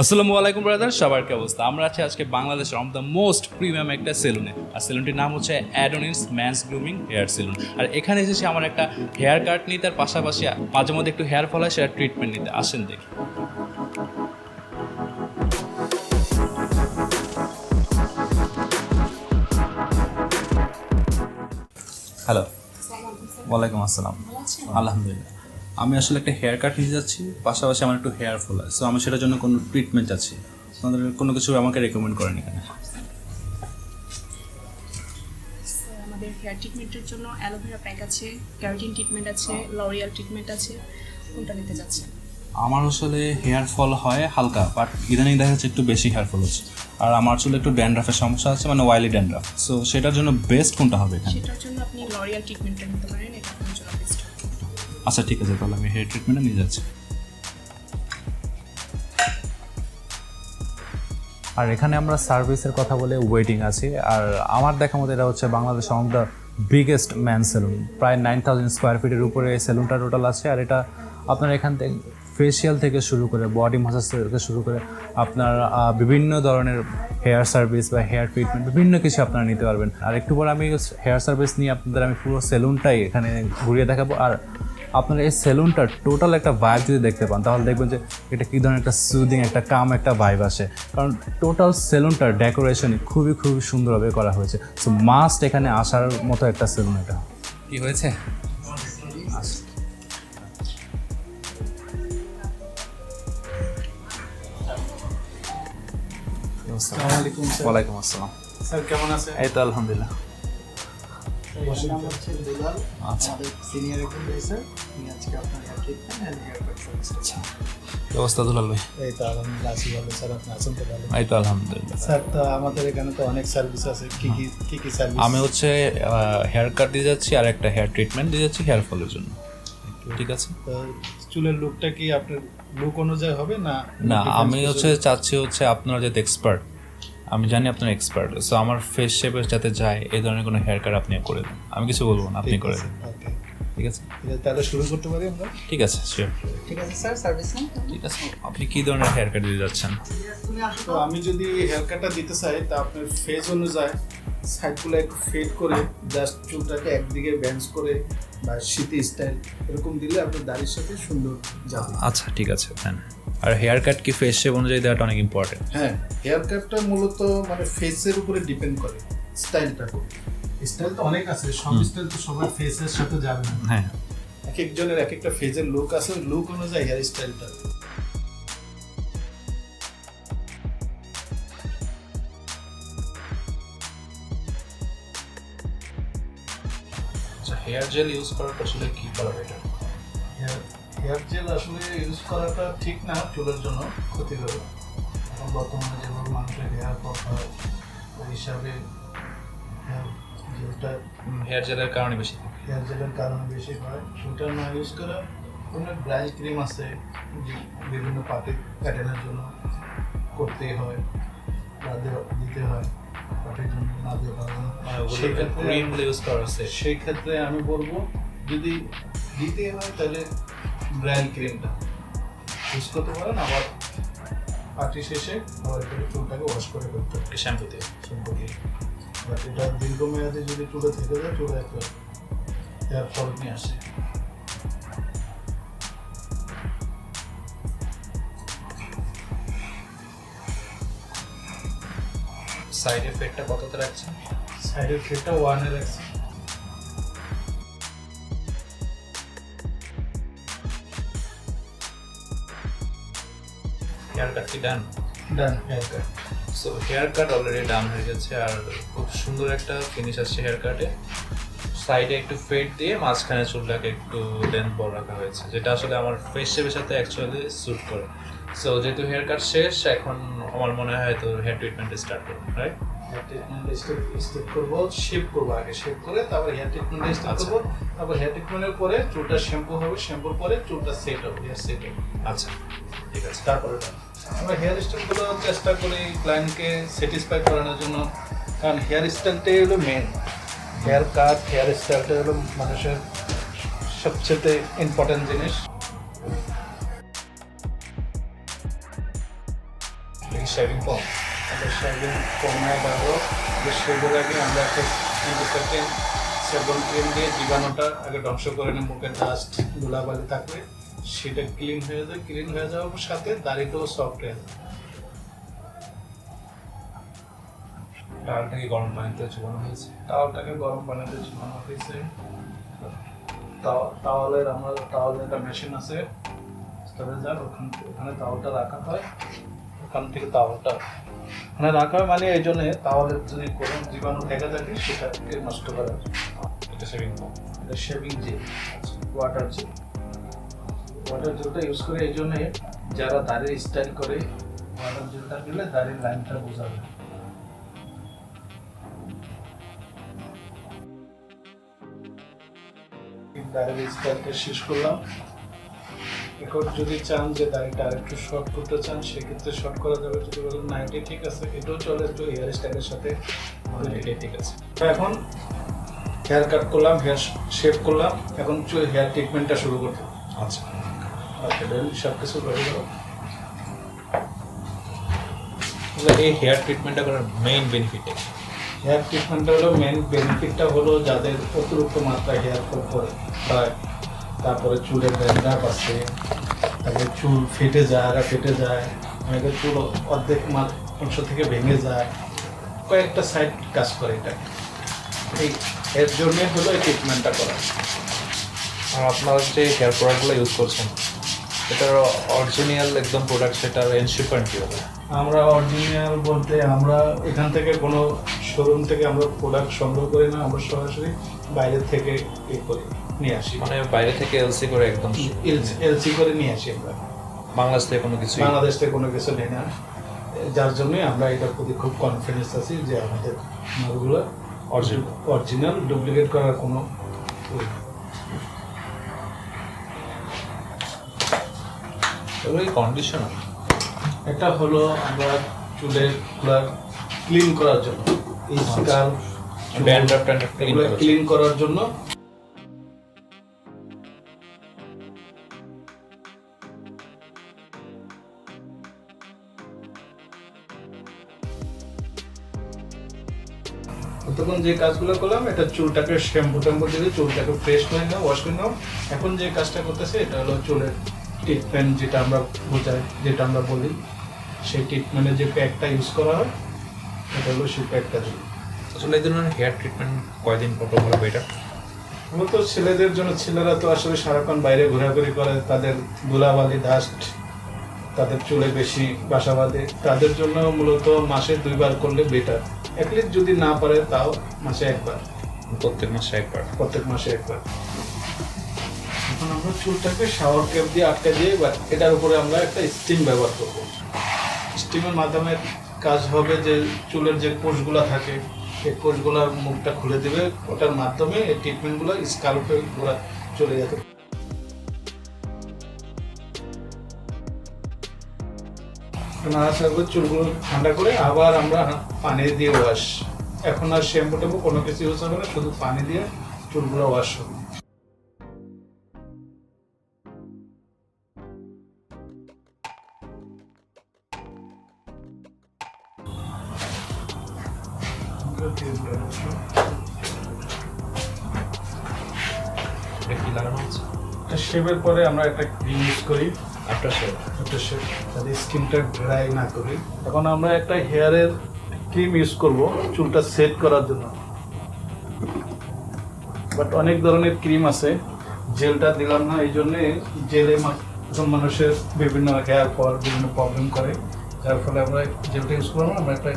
আসসালামু আলাইকুম ব্রাদার সবার কি অবস্থা? আমরা আছি আজকে বাংলাদেশের অফ দ্য মোস্ট প্রিমিয়াম একটা সেলুনে আর সেলুনটির নাম হচ্ছে Adonis man's grooming hair salon আর এখানে এসেছি আমার একটা হেয়ার কাট নিতে আর পাশাপাশি মাঝে মধ্যে একটু হেয়ার ফল হয় সেটা ট্রিটমেন্ট নিতে। আসেন দেখি। হ্যালো ওয়ালাইকুম আসসালাম। আলহামদুলিল্লাহ। আমি আসলে একটা হেয়ার কাট নিতে যাচ্ছি পাশাপাশি আমার একটু হেয়ার ফল সো আমি সেটার জন্য কোনো ট্রিটমেন্ট আছে আপনাদের কোনো কিছু আমাকে রেকমেন্ড করেন এখানে? আমাদের হেয়ার ট্রিটমেন্টের জন্য অ্যালোভেরা প্যাক আছে ক্যারাটিন ট্রিটমেন্ট আছে লরিয়াল ট্রিটমেন্ট আছে কোনটা নিতে যাচ্ছেন? আমার আসলে হেয়ার ফল হয় হালকা বাট ইদানিং দেখা যাচ্ছে একটু বেশি হেয়ার ফল হচ্ছে। আর আমার আসলে একটু ড্যান্ড্রাফের সমস্যা আছে মানে ওয়াইলি ড্যান্ড্রাফ সো সেটার জন্য বেস্ট কোনটা হবে এখানে? সেটার জন্য আপনি লরিয়াল ট্রিটমেন্টটা নিতে পারেন এটা আচ্ছা ঠিক আছে, তাহলে আমি হেয়ার ট্রিটমেন্টে নিয়ে যাচ্ছি। আর এখানে আমরা সার্ভিসের কথা বলে ওয়েটিং আছি। আর আমার দেখা মতো এটা হচ্ছে Bangladesh of the biggest man salon প্রায় নাইন থাউজেন্ড স্কোয়ার ফিটের উপরে এই সেলুনটা টোটাল আছে। আর এটা আপনার এখান থেকে ফেসিয়াল থেকে শুরু করে বডি মাসাজ থেকে শুরু করে আপনার বিভিন্ন ধরনের হেয়ার সার্ভিস বা হেয়ার ট্রিটমেন্ট বিভিন্ন কিছু আপনারা নিতে পারবেন। আর একটু পরে আমি হেয়ার সার্ভিস নিয়ে আপনাদের আমি পুরো সেলুনটাই এখানে ঘুরিয়ে দেখাবো। আর আপনার এই সেলুনটার টোটাল একটা ভাইব যদি দেখতে পান তাহলে দেখবেন যে এটা কী ধরনের একটা সুদিং একটা কাম একটা ভাইব আসে। কারণ টোটাল সেলুনটার ডেকোরেশনই খুবই খুবই সুন্দরভাবে করা হয়েছে। সো মাস্ট এখানে আসার মতো একটা সেলুন এটা। কি হয়েছে? ওয়ালাইকুম আসসালাম। স্যার কেমন আছেন? এই তো আলহামদুলিল্লাহ। নাম হচ্ছে দুলাল আচ্ছা। আমাদের সিনিয়র একজন স্যার উনি আজকে আপনার hair treatment and hair cut service আচ্ছা। কি দুলাল ভাই? এই তো আলহামদুলিল্লাহ আছি ভালো। স্যার আপনি আছেন তো ভালো? এই তো আলহামদুলিল্লাহ। স্যার তো আমাদের এখানে তো অনেক সার্ভিস আছে। কি কি কি কি সার্ভিস আমি হচ্ছে হেয়ার কাট দিয়ে যাচ্ছি আর একটা হেয়ার ট্রিটমেন্ট দিয়ে যাচ্ছি হেয়ার ফলের জন্য। ঠিক আছে? তো চুলের লুকটা কি আপনার লুক অনুযায়ী হবে না না আমি হচ্ছে চাচ্ছি হচ্ছে আপনারা যাতে এক্সপার্ট আমি জানি আপনার এক্সপার্ট সো আমার ফেস শেপের যাতে যায় এই ধরনের কোনো হেয়ার কাট আপনি করে দেন। আমি কিছু বলব না আপনি করে দেন। ঠিক আছে? ঠিক আছে, তাহলে শুরু করতে পারি আমরা? ঠিক আছে শিওর ঠিক আছে স্যার সার্ভিস ঠিক আছে আপনি কি ধরনের হেয়ার কাট দিয়ে যাচ্ছেন? তো আমি যদি হেয়ার কাটটা দিতে চাই তা আপনার ফেস অনুযায়ী সাইডগুলো একটু ফেড করে জাস্ট চুলটাকে একদিকে ব্যান্স করে বা শীতে স্টাইল এরকম দিলে আপনার দাড়ির সাথে সুন্দর যাবে। আচ্ছা ঠিক আছে দেন আর হেয়ার কাট কি ফেস শেপ অনুযায়ী দেওয়াটা অনেক ইম্পর্টেন্ট হ্যাঁ হেয়ার কাটটা মূলত মানে ফেসের উপরে ডিপেন্ড করে স্টাইলটা স্টাইল তো অনেক আছে সব স্টাইল তো সবার ফেসের সাথে যাবে না। হ্যাঁ। এক একজনের এক একটা ফেজের লুক আছে লুক অনুযায়ী হেয়ার স্টাইলটা হেয়ার জেল ইউজ করার আসলে কি করা বেটার হেয়ার জেল আসলে ইউজ করাটা ঠিক না চুলের জন্য ক্ষতিকর। এখন বর্তমানে যেভাবে মানুষের হেয়ার ফল হয় ওই হিসাবে হেয়ার জেলটা হেয়ার জেলের কারণে বেশি হেয়ার জেলের কারণে বেশি হয়। ওটা না ইউজ করা কোনো ড্রাই ক্রিম আছে যে বিভিন্ন পাতে প্যাটার্নের জন্য করতেই হয় দিতে হয়। পাটের জন্য না দিয়ে পারবে না সেই ক্ষেত্রে ক্রিম ইউজ করা হচ্ছে সেই আমি বলব যদি দিতে হয় তাহলে ব্র্যান্ড ক্রিমটা ইউজ করতে পারেন আবার পার্টি শেষে আবার একটু চুলটাকে ওয়াশ করে করতে হবে শ্যাম্পু দিয়ে। শ্যাম্পু দিয়ে। বাট এটা দীর্ঘমেয়াদে যদি চুলে থেকে যায় চুলে একটা হেয়ার ফল নিয়ে আসে। সাইড এফেক্টটা কতটা রাখছেন? সাইডের ফেটটা ওয়ানে রাখছি। হেয়ার কাট কি done done hair cut so hair cut already done হয়ে গেছে আর খুব সুন্দর একটা ফিনিশ আসছে হেয়ার কাটে সাইডে একটু ফেড দিয়ে মাঝখানে চুলটাকে একটু লেন্থ বড় রাখা হয়েছে যেটা আসলে আমার ফেস শেপের সাথে অ্যাকচুয়ালি স্যুট করে। সো যেহেতু হেয়ার কাট শেষ এখন আমার মনে হয় তো হেয়ার ট্রিটমেন্ট স্টার্ট করব রাইট হেয়ার ট্রিটমেন্ট করব শেপ করব আগে শেপ করে তারপর হেয়ার ট্রিটমেন্ট আচ্ছা। তারপর হেয়ার ট্রিটমেন্টের পরে চুলটা শ্যাম্পু হবে শ্যাম্পুর পরে চুলটা সেট হবে হেয়ার সেট হবে। আচ্ছা ঠিক আছে। তারপরে আমরা হেয়ার স্টাইলগুলো চেষ্টা করি ক্লায়েন্টকে স্যাটিসফাই করানোর জন্য। কারণ হেয়ার স্টাইলটাই হলো মেন হেয়ার কাট হেয়ার স্টাইলটা হলো মানুষের সবচেয়ে ইম্পর্টেন্ট জিনিস। শেভিং ফোম আমাদের শেভিং কমায় দেবো যে আগে আমরা একটা টোয়েন্টি সেকেন্ড ক্রিম দিয়ে জীবাণুটা আগে ধ্বংস করে নিই মুখের ডাস্ট ধুলাবালি থাকলে সেটা ক্লিন হয়ে যায়। ক্লিন হয়ে যাওয়ার সাথে দাড়িটাও সফট হয়ে যায়। ডালটা কি গরম পানিতে চুবানো হয়েছে। টাওয়ালটাকে গরম পানিতে ঝুলানো হয়েছে। তাও- তাওয়ালের আমার তাওয়ালের একটা মেশিন আছে। স্টোরেজার ওখান ওখানে তাওয়ালটা রাখা হয়। ওখান থেকে তাওয়ালটা। ওখানে রাখা হয় মানে এই জন্য তাওয়ালের যদি কোনো জীবাণু থেকে থাকে সেটাকে নষ্ট করার এটা শেভিং এটা shaving gel water gel water জেলটা ইউজ করে এই জন্যে যারা দাড়ির স্টাইল করে ওয়াটার জেলটা দিলে দাড়ির লাইনটা বোঝাবে দাড়ির স্টাইলটা শেষ করলাম। এখন যদি চান যে দাড়িটা আরেকটু শর্ট করতে চান সেক্ষেত্রে শর্ট করা যাবে। যদি বলেন নাইনটি ঠিক আছে এটাও চলে একটু হেয়ার স্টাইলের সাথে এটাই ঠিক আছে। এখন হেয়ার কাট করলাম হেয়ার শেভ করলাম এখন হেয়ার ট্রিটমেন্টটা শুরু করতে আচ্ছা। ওকে দেন সব কিছু রেডি করো এই হেয়ার ট্রিটমেন্টটা করার মেইন বেনিফিট হেয়ার ট্রিটমেন্টটা হলো মেন বেনিফিটটা হলো যাদের অতিরিক্ত মাত্রায় হেয়ার ফল করে হয় তারপরে চুলের ড্যান্ড্রাফ আছে তারপরে চুল ফেটে যায় আর ফেটে যায় অনেকের চুল অর্ধেক অংশ থেকে ভেঙে যায়। কয়েকটা সাইড কাজ করে এটা এই এর জন্যে হলো এই ট্রিটমেন্টটা করা। আর আপনারা যে হেয়ার প্রোডাক্টগুলো ইউজ করছেন এটার অরিজিনাল একদম প্রোডাক্ট সেটার এনশিপার কী হবে? আমরা অরিজিনাল বলতে আমরা এখান থেকে কোনো শোরুম থেকে আমরা প্রোডাক্ট সংগ্রহ করি না আমরা সরাসরি বাইরের থেকে এ করি। নিয়ে আসি। মানে বাইরে থেকে এলসি করে একদম এলসি করে নিয়ে আসি আমরা। বাংলাদেশ থেকে কোনো কিছু বাংলাদেশ থেকে কোনো কিছু নেই না। যার জন্যই আমরা এটার প্রতি খুব কনফিডেন্স আছি যে আমাদের মালগুলো অরিজিনাল ডুপ্লিকেট করার কোনো ওই কন্ডিশনার একটা হলো আমরা চুলেরগুলা ক্লিন করার জন্য। এই স্কাল এগুলো ক্লিন করার জন্য যে কাজগুলো করলাম এটা চুলটাকে শ্যাম্পু ট্যাম্পু দিয়ে চুলটাকে ফ্রেশ করে নাও ওয়াশ করে নাও। এখন যে কাজটা করতেছে এটা হলো চুলের ট্রিটমেন্ট যেটা আমরা বোঝাই যেটা আমরা বলি। সেই ট্রিটমেন্টের যে প্যাকটা ইউজ করা হয় এটা হলো সেই প্যাকটা দিই আসলে এই ধরনের হেয়ার ট্রিটমেন্ট কয়দিন পর পর করা বেটার মূলত ছেলেদের জন্য ছেলেরা তো আসলে সারাক্ষণ বাইরে ঘোরাঘুরি করে তাদের ধুলাবালি ডাস্ট তাদের চুলে বেশি বাসা বাঁধে। তাদের জন্য মূলত মাসে দুইবার করলে বেটার অ্যাটলিস্ট যদি না পারে তাও মাসে একবার। প্রত্যেক মাসে একবার। প্রত্যেক মাসে একবার। এখন আমরা চুলটাকে শাওয়ার ক্যাপ দিয়ে আটকে দিয়ে এবার এটার উপরে আমরা একটা স্টিম ব্যবহার করব। স্টিমের মাধ্যমে কাজ হবে যে চুলের যে কোষগুলো থাকে সেই কোষগুলোর মুখটা খুলে দেবে। ওটার মাধ্যমে এই ট্রিটমেন্টগুলো স্কাল্পে চলে যেতে নাড়াচাড়া করে চুলগুলো ঠান্ডা করে আবার আমরা পানি দিয়ে ওয়াশ এখন আর শ্যাম্পু ট্যাম্পু কোনো কিছু ইউজ হবে না শুধু পানি দিয়ে চুলগুলো ওয়াশ হবে। শেভের পরে আমরা একটা ক্রিম ইউজ করি। শেভ একটা যাতে স্কিনটা না এখন আমরা একটা হেয়ারের ক্রিম ইউজ করব, চুলটা সেট করার জন্য। বাট অনেক ধরনের ক্রিম আছে, জেলটা দিলাম না, এই জন্যে জেলে মানুষের বিভিন্ন হেয়ার ফল, বিভিন্ন প্রবলেম করে। যার ফলে আমরা জেলটা ইউজ করলাম, আমরা একটা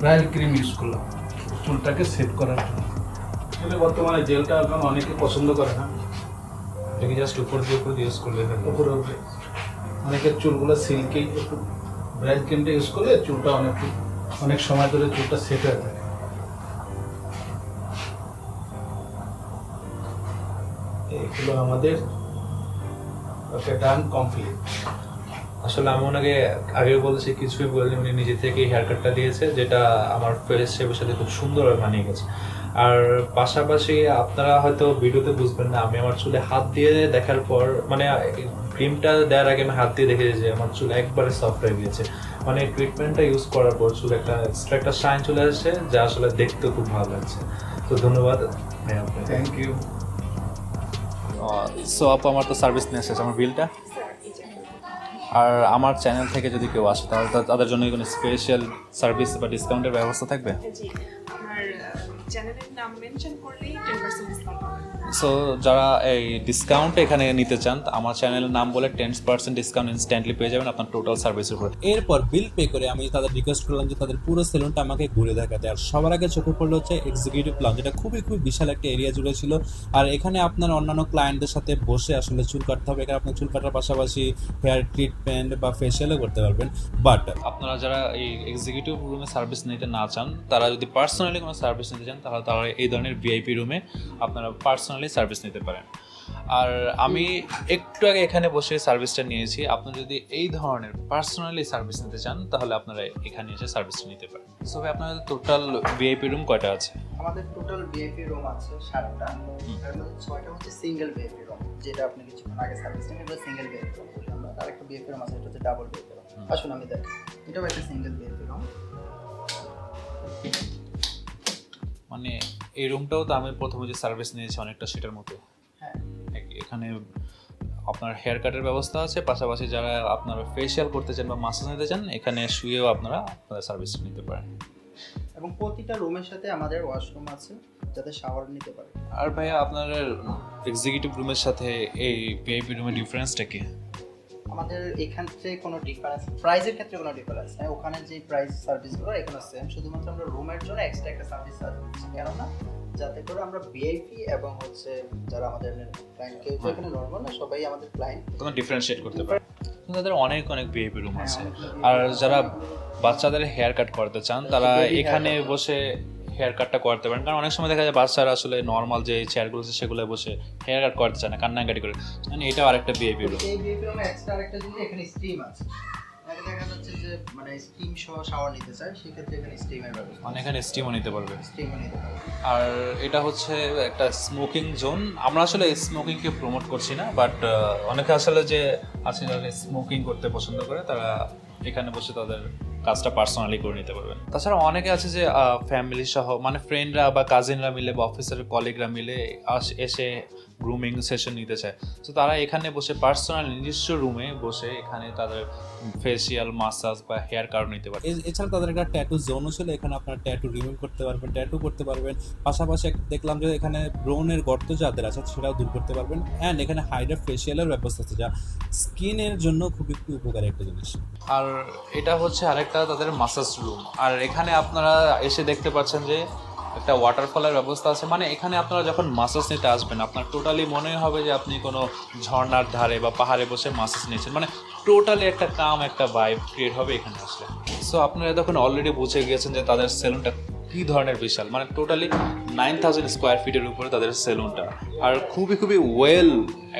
ড্রাই ক্রিম ইউজ করলাম, চুলটাকে সেট করার জন্য। বর্তমানে জেলটা এখন অনেকে পছন্দ করে না। এটা কি জাস্ট উপর দিয়ে উপর দিয়ে ইউজ করলে? উপরে উপরে অনেকের চুলগুলো সিল্কি একটু ব্রাইট ক্রিমটা ইউজ করলে চুলটা অনেক অনেক সময় ধরে চুলটা সেট হয়ে থাকে। এগুলো আমাদের ওকে ডান কমপ্লিট আসলে আমি ওনাকে আগেও বলেছি কিছুই বলিনি উনি নিজে থেকে হেয়ার কাটটা দিয়েছে যেটা আমার ফেস শেপের সাথে খুব সুন্দরভাবে মানিয়ে গেছে। আর পাশাপাশি আপনারা হয়তো ভিডিওতে বুঝবেন না আমি আমার চুলে হাত দিয়ে দেখার পর মানে ক্রিমটা দেওয়ার আগে আমি হাত দিয়ে দেখে যে আমার চুল একবারে সফট হয়ে গিয়েছে। মানে ট্রিটমেন্টটা ইউজ করার পর চুল একটা এক্সট্রা একটা শাইন চলে আসছে যা আসলে দেখতে খুব ভালো লাগছে। তো ধন্যবাদ থ্যাংক ইউ সো আপু আমার তো সার্ভিস নিয়ে এসেছে আমার বিলটা আর আমার চ্যানেল থেকে যদি কেউ আসে তাহলে তাদের জন্য কোনো স্পেশাল সার্ভিস বা ডিসকাউন্টের ব্যবস্থা থাকবে? চ্যানেলের নাম মেনশন করলেই টেন পার্সেন্ট ডিসকাউন্ট সো যারা এই ডিসকাউন্ট এখানে নিতে চান আমার চ্যানেলের নাম বলে টেন পার্সেন্ট ডিসকাউন্ট ইনস্ট্যান্টলি পেয়ে যাবেন আপনার টোটাল সার্ভিসের উপর। এরপর বিল পে করে আমি তাদের রিকোয়েস্ট করলাম যে তাদের পুরো সেলুনটা আমাকে ঘুরে দেখাতে। আর সবার আগে চোখে পড়ল হচ্ছে এক্সিকিউটিভ প্ল্যান যেটা খুবই খুবই বিশাল একটা এরিয়া জুড়ে ছিল। আর এখানে আপনার অন্যান্য ক্লায়েন্টদের সাথে বসে আসলে চুল কাটতে হবে এখানে আপনার চুল কাটার পাশাপাশি হেয়ার ট্রিটমেন্ট বা ফেশিয়ালও করতে পারবেন। বাট আপনারা যারা এই এক্সিকিউটিভ রুমে সার্ভিস নিতে না চান তারা যদি পার্সোনালি কোনো সার্ভিস নিতে চান তাহলে তারা এই ধরনের ভিআইপি রুমে আপনারা পার্সোনালি সার্ভিস নিতে পারেন। আর আমি একটু আগে এখানে বসে সার্ভিসটা নিয়েছি। আপনি যদি এই ধরনের পার্সোনালি সার্ভিস নিতে চান তাহলে আপনারা এখানে এসে সার্ভিসটা নিতে পারেন। সো ভাই আপনাদের টোটাল ভিআইপি রুম কয়টা আছে? আমাদের টোটাল বিএপি রুম আছে সাতটা। তার মধ্যে ছয়টা হচ্ছে সিঙ্গেল বিএপি রুম যেটা আপনি কিছুক্ষণ আগে সার্ভিস নেন এটা সিঙ্গেল বিএপি রুম আমরা। আর একটা বিএপি রুম আছে এটা হচ্ছে ডাবল বিএপি রুম আসুন আমি দেখ। এটাও একটা সিঙ্গেল বিএপি রুম মানে এই রুমটাও তো আমি প্রথমে যে সার্ভিস নিয়েছি অনেকটা সেটার মতো। হ্যাঁ। এখানে আপনার হেয়ার কাটের ব্যবস্থা আছে পাশাপাশি যারা আপনারা ফেসিয়াল করতে চান বা মাসাজ নিতে চান এখানে শুয়েও আপনারা আপনারা সার্ভিস নিতে পারেন। এবং প্রতিটা রুমের সাথে আমাদের ওয়াশরুম আছে যাতে শাওয়ার নিতে পারে। আর ভাইয়া আপনার এক্সিকিউটিভ রুমের সাথে এই ভিআইপি রুমের ডিফারেন্সটা কি? আমাদের এখান থেকে কোনো ডিফারেন্স প্রাইজের ক্ষেত্রে কোনো ডিফারেন্স নেই। ওখানে যে প্রাইস সার্ভিসগুলো এখানে সেম শুধুমাত্র আমরা রুমের জন্য এক্সট্রা একটা সার্ভিস চার্জ দিচ্ছি কেননা যাতে করে আমরা ভিআইপি এবং হচ্ছে যারা আমাদের ক্লায়েন্ট কেউ এখানে নর্মাল না সবাই আমাদের ক্লায়েন্ট কোনো ডিফারেন্সিয়েট করতে পারে। তাদের অনেক অনেক ভিআইপি রুম আছে। আর যারা বাচ্চাদের হেয়ার কাট করতে চান তারা এখানে বসে হেয়ার কাটটা করতে পারেন। কারণ অনেক সময় দেখা যায় বাচ্চারা আসলে নর্মাল যে চেয়ারগুলো আছে সেগুলো বসে হেয়ার কাট করতে চায় না কান্নাকাটি করে। মানে এটাও আরেকটা রুম এই ভিআইপি রুমে এক্সট্রা আরেকটা জিনিস এখানে স্টিম আছে। দেখা যাচ্ছে যে মানে স্টিম সহ শাওয়ার নিতে চায় সেক্ষেত্রে এখানে স্টিমের ব্যবস্থা মানে এখানে স্টিমও নিতে পারবে। স্টিমও নিতে পারবে। আর এটা হচ্ছে একটা স্মোকিং জোন আমরা আসলে স্মোকিংকে প্রমোট করছি না বাট অনেকে আসলে যে আছে যারা স্মোকিং করতে পছন্দ করে তারা এখানে বসে তাদের কাজটা পার্সোনালি করে নিতে পারবেন। তাছাড়া অনেকে আছে যে ফ্যামিলি সহ মানে ফ্রেন্ডরা বা কাজিনরা মিলে বা অফিসের কলিগরা মিলে এসে গ্রুমিং সেশন নিতে চায়। তো তারা এখানে বসে পার্সোনাল নিজস্ব রুমে বসে এখানে তাদের ফেসিয়াল মাসাজ বা হেয়ার কাট নিতে পারে। এছাড়া তাদের একটা ট্যাটু জোনও ছিল এখানে আপনার ট্যাটু রিমুভ করতে পারবেন ট্যাটু করতে পারবেন। পাশাপাশি দেখলাম যে এখানে ব্রোনের গর্ত যাদের আছে সেটাও দূর করতে পারবেন। অ্যান্ড এখানে হাইড্রা ফেসিয়ালের ব্যবস্থা আছে যা স্কিনের জন্য খুবই খুবই উপকারী একটা জিনিস। আর এটা হচ্ছে আরেকটা তাদের মাসাজ রুম আর এখানে আপনারা এসে দেখতে পাচ্ছেন যে একটা ওয়াটারফলের ব্যবস্থা আছে। মানে এখানে আপনারা যখন মাসাজ নিতে আসবেন, আপনার টোটালি মনে হবে যে আপনি কোনো ঝর্নার ধারে বা পাহাড়ে বসে মাসাজ নিয়েছেন। মানে টোটালি একটা কাম একটা ভাইব ক্রিয়েট হবে এখানে আসলে। সো আপনারা তখন অলরেডি বুঝে গিয়েছেন যে তাদের সেলুনটা কী ধরনের বিশাল মানে টোটালি নাইন থাউজেন্ড স্কোয়ার ফিটের উপরে তাদের সেলুনটা। আর খুবই খুবই ওয়েল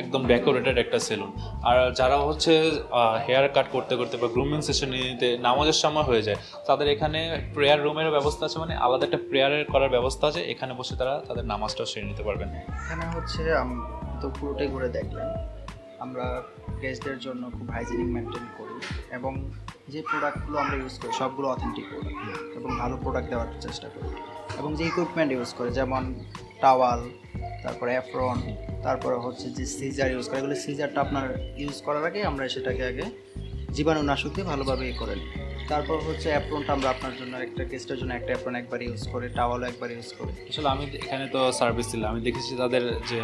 একদম ডেকোরেটেড একটা সেলুন। আর যারা হচ্ছে হেয়ার কাট করতে করতে বা গ্রুমিং সেশন নিতে নামাজের সময় হয়ে যায়, তাদের এখানে প্রেয়ার রুমের ব্যবস্থা আছে মানে আলাদা একটা প্রেয়ারের করার ব্যবস্থা আছে। এখানে বসে তারা তাদের নামাজটাও সেরে নিতে পারবেন। এখানে হচ্ছে তো পুরোটাই ঘুরে দেখলেন। আমরা গেস্টদের জন্য খুব হাইজিনিক মেনটেন করি এবং যে প্রোডাক্টগুলো আমরা ইউজ করি, সবগুলো অথেন্টিক প্রোডাক্ট এবং ভালো প্রোডাক্ট দেওয়ার চেষ্টা করি এবং যে ইকুইপমেন্ট ইউজ করে, যেমন টাওয়াল তারপরে অ্যাফ্রন তারপরে হচ্ছে যে সিজার ইউজ করে। এগুলো সিজারটা আপনার ইউজ করার আগে আমরা সেটাকে আগে জীবাণুনাশক দিয়ে ভালোভাবে ইয়ে করে নিই। তারপর হচ্ছে অ্যাপ্রনটা আমরা আপনার জন্য একটা গেস্টের জন্য একটা অ্যাপ্রন একবার ইউজ করি টাওয়ালও একবার ইউজ করি। আসলে আমি এখানে তো সার্ভিস দিলাম। আমি দেখেছি তাদের যে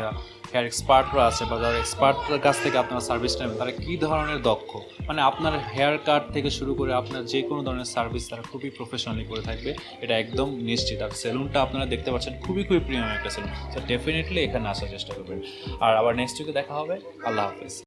হেয়ার এক্সপার্টরা আছে বা যারা এক্সপার্টের কাছ থেকে আপনারা সার্ভিস নেবেন, তারা কী ধরনের দক্ষ? মানে আপনার হেয়ার কাট থেকে শুরু করে আপনার যে কোনো ধরনের সার্ভিস তারা খুবই প্রফেশনালি করে থাকবে। এটা একদম নিশ্চিত। আর সেলুনটা আপনারা দেখতে পাচ্ছেন, খুবই খুবই প্রিমিয়াম একটা সেলুন তো ডেফিনেটলি এখানে আসার চেষ্টা করবেন। আর আবার নেক্সট উইকে দেখা হবে। আল্লাহ হাফেজ।